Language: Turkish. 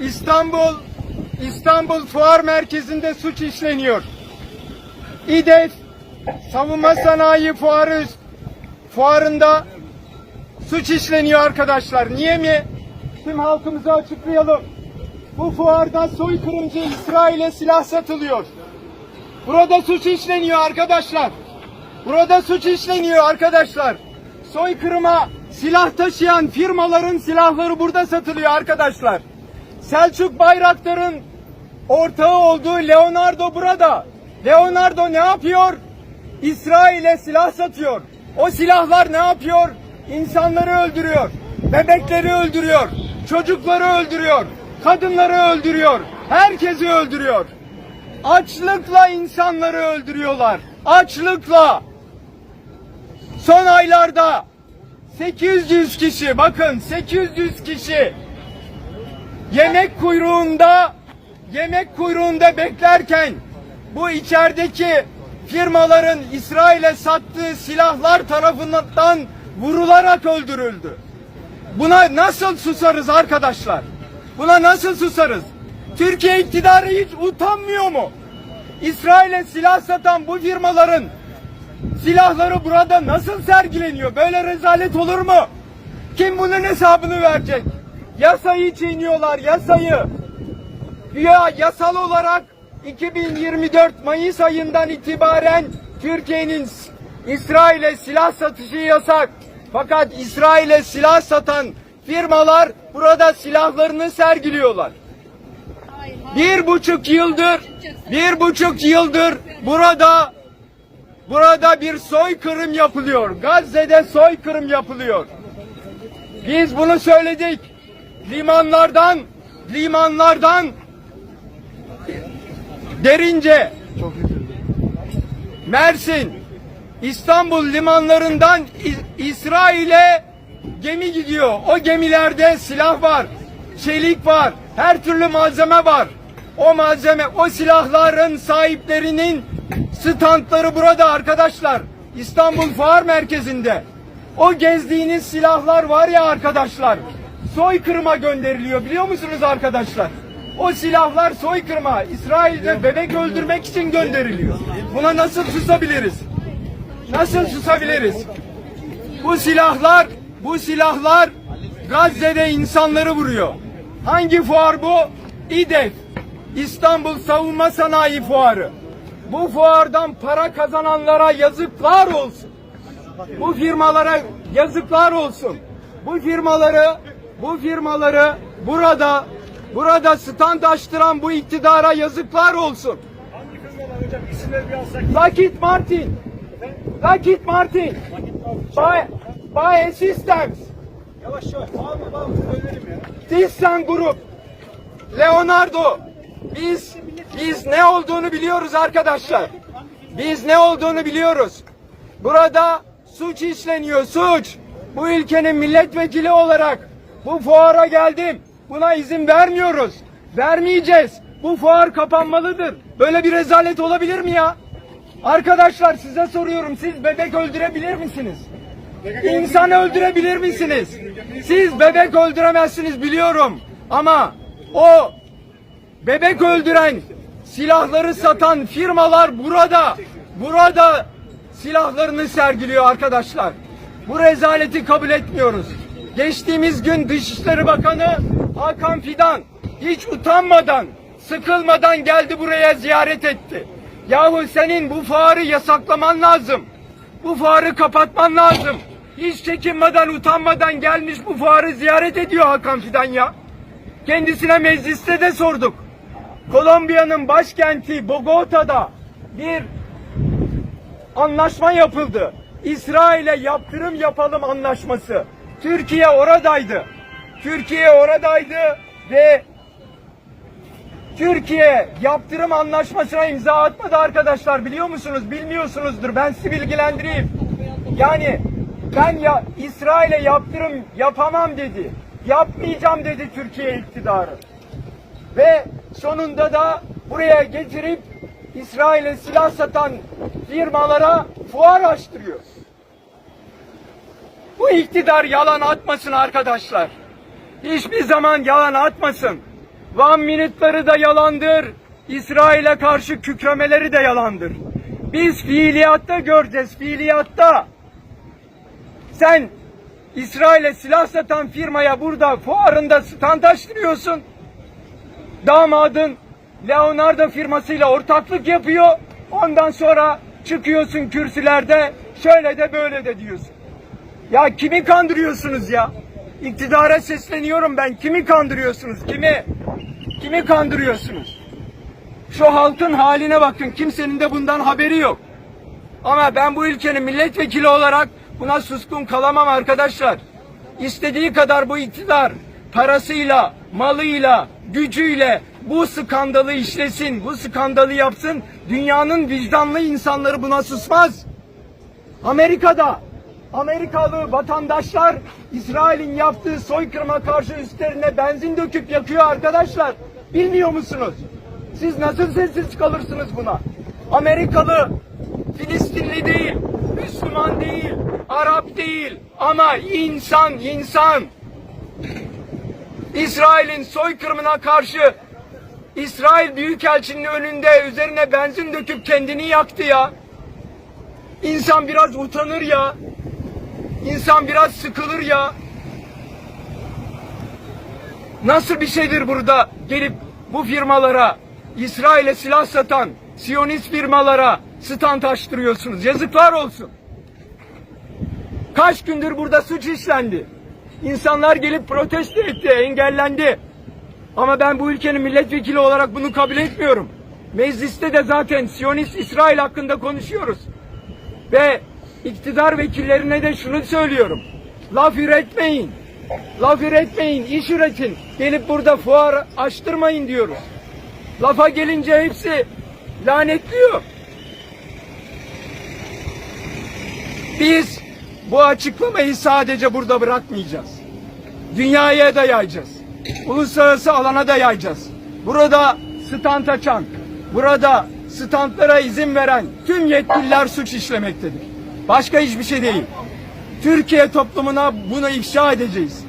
İstanbul İstanbul Fuar Merkezi'nde suç işleniyor. İDEF Savunma Sanayi Fuarı fuarında suç işleniyor arkadaşlar. Niye mi? Tüm halkımıza açıklayalım. Bu fuarda soykırımcı İsrail'e silah satılıyor. Burada suç işleniyor arkadaşlar. Burada suç işleniyor arkadaşlar. Soykırıma silah taşıyan firmaların silahları burada satılıyor arkadaşlar. Selçuk Bayraktar'ın ortağı olduğu Leonardo burada. Leonardo ne yapıyor? İsrail'e silah satıyor. O silahlar ne yapıyor? İnsanları öldürüyor. Bebekleri öldürüyor. Çocukları öldürüyor. Kadınları öldürüyor. Herkesi öldürüyor. Açlıkla insanları öldürüyorlar. Açlıkla. Son aylarda 800 kişi bakın 800 kişi yemek kuyruğunda yemek kuyruğunda beklerken bu içerideki firmaların İsrail'e sattığı silahlar tarafından vurularak öldürüldü. Buna nasıl susarız arkadaşlar? Buna nasıl susarız? Türkiye iktidarı hiç utanmıyor mu? İsrail'e silah satan bu firmaların silahları burada nasıl sergileniyor? Böyle rezalet olur mu? Kim bunun hesabını verecek? Yasayı çiğniyorlar, yasayı. Ya yasal olarak 2024 Mayıs ayından itibaren Türkiye'nin İsrail'e silah satışı yasak. Fakat İsrail'e silah satan firmalar burada silahlarını sergiliyorlar. Bir buçuk yıldır, bir buçuk yıldır burada burada bir soykırım yapılıyor. Gazze'de soykırım yapılıyor. Biz bunu söyledik. Limanlardan, limanlardan derince Mersin, İstanbul limanlarından İsrail'e gemi gidiyor. O gemilerde silah var, çelik var, her türlü malzeme var. O malzeme, o silahların sahiplerinin standları burada arkadaşlar. İstanbul Fuar Merkezi'nde. O gezdiğiniz silahlar var ya arkadaşlar. Soykırıma gönderiliyor biliyor musunuz arkadaşlar? O silahlar soykırıma, İsrail'de bebek öldürmek için gönderiliyor. Buna nasıl susabiliriz? Nasıl susabiliriz? Bu silahlar, bu silahlar Gazze'de insanları vuruyor. Hangi fuar bu? İDEF, İstanbul Savunma Sanayi Fuarı. Bu fuardan para kazananlara yazıklar olsun. Bu firmalara yazıklar olsun. Bu firmaları, bu firmaları burada, burada stand açtıran bu iktidara yazıklar olsun. Hangi firmalar hocam? İsimleri bir alsak. Lockheed Martin, Lockheed Martin, Bay, Bay Systems, Yavaş yavaş. Abi abi söyleyelim ya. Thyssen Grup, Leonardo. Biz biz ne olduğunu biliyoruz arkadaşlar. Biz ne olduğunu biliyoruz. Burada suç işleniyor, suç. Bu ülkenin milletvekili olarak bu fuara geldim. Buna izin vermiyoruz. Vermeyeceğiz. Bu fuar kapanmalıdır. Böyle bir rezalet olabilir mi ya? Arkadaşlar size soruyorum. Siz bebek öldürebilir misiniz? İnsan öldürebilir misiniz? Siz bebek öldüremezsiniz biliyorum. Ama o bebek öldüren, silahları satan firmalar burada, burada silahlarını sergiliyor arkadaşlar. Bu rezaleti kabul etmiyoruz. Geçtiğimiz gün Dışişleri Bakanı Hakan Fidan hiç utanmadan, sıkılmadan geldi buraya ziyaret etti. Yahu senin bu fuarı yasaklaman lazım. Bu fuarı kapatman lazım. Hiç çekinmeden, utanmadan gelmiş bu fuarı ziyaret ediyor Hakan Fidan ya. Kendisine mecliste de sorduk. Kolombiya'nın başkenti Bogota'da bir anlaşma yapıldı. İsrail'e yaptırım yapalım anlaşması. Türkiye oradaydı. Türkiye oradaydı ve Türkiye yaptırım anlaşmasına imza atmadı arkadaşlar biliyor musunuz? Bilmiyorsunuzdur. Ben sizi bilgilendireyim. Yani ben ya İsrail'e yaptırım yapamam dedi. Yapmayacağım dedi Türkiye iktidarı. Ve sonunda da buraya getirip İsrail'e silah satan firmalara fuar açtırıyor. Bu iktidar yalan atmasın arkadaşlar. Hiçbir zaman yalan atmasın. One Minute'ları da yalandır. İsrail'e karşı kükremeleri de yalandır. Biz fiiliyatta göreceğiz, fiiliyatta. Sen İsrail'e silah satan firmaya burada fuarında stand. Damadın Leonardo firmasıyla ortaklık yapıyor. Ondan sonra çıkıyorsun kürsülerde şöyle de böyle de diyorsun. Ya kimi kandırıyorsunuz ya? İktidara sesleniyorum ben. Kimi kandırıyorsunuz? Kimi? Kimi kandırıyorsunuz? Şu halkın haline bakın. Kimsenin de bundan haberi yok. Ama ben bu ülkenin milletvekili olarak buna suskun kalamam arkadaşlar. İstediği kadar bu iktidar parasıyla, malıyla, gücüyle bu skandalı işlesin, bu skandalı yapsın. Dünyanın vicdanlı insanları buna susmaz. Amerika'da Amerikalı vatandaşlar İsrail'in yaptığı soykırıma karşı üstlerine benzin döküp yakıyor arkadaşlar. Bilmiyor musunuz? Siz nasıl sessiz kalırsınız buna? Amerikalı Filistinli değil, Müslüman değil, Arap değil ama insan, insan. İsrail'in soykırımına karşı İsrail Büyükelçinin önünde üzerine benzin döküp kendini yaktı ya. İnsan biraz utanır ya. İnsan biraz sıkılır ya. Nasıl bir şeydir burada gelip bu firmalara, İsrail'e silah satan Siyonist firmalara stand açtırıyorsunuz. Yazıklar olsun. Kaç gündür burada suç işlendi. İnsanlar gelip protesto etti, engellendi. Ama ben bu ülkenin milletvekili olarak bunu kabul etmiyorum. Mecliste de zaten Siyonist İsrail hakkında konuşuyoruz. Ve iktidar vekillerine de şunu söylüyorum. Laf üretmeyin. Laf üretmeyin, iş üretin. Gelip burada fuar açtırmayın diyoruz. Lafa gelince hepsi lanetliyor. Biz bu açıklamayı sadece burada bırakmayacağız. Dünyaya da yayacağız. Uluslararası alana da yayacağız. Burada stand açan, burada standlara izin veren tüm yetkililer suç işlemektedir. Başka hiçbir şey değil. Türkiye toplumuna bunu ifşa edeceğiz.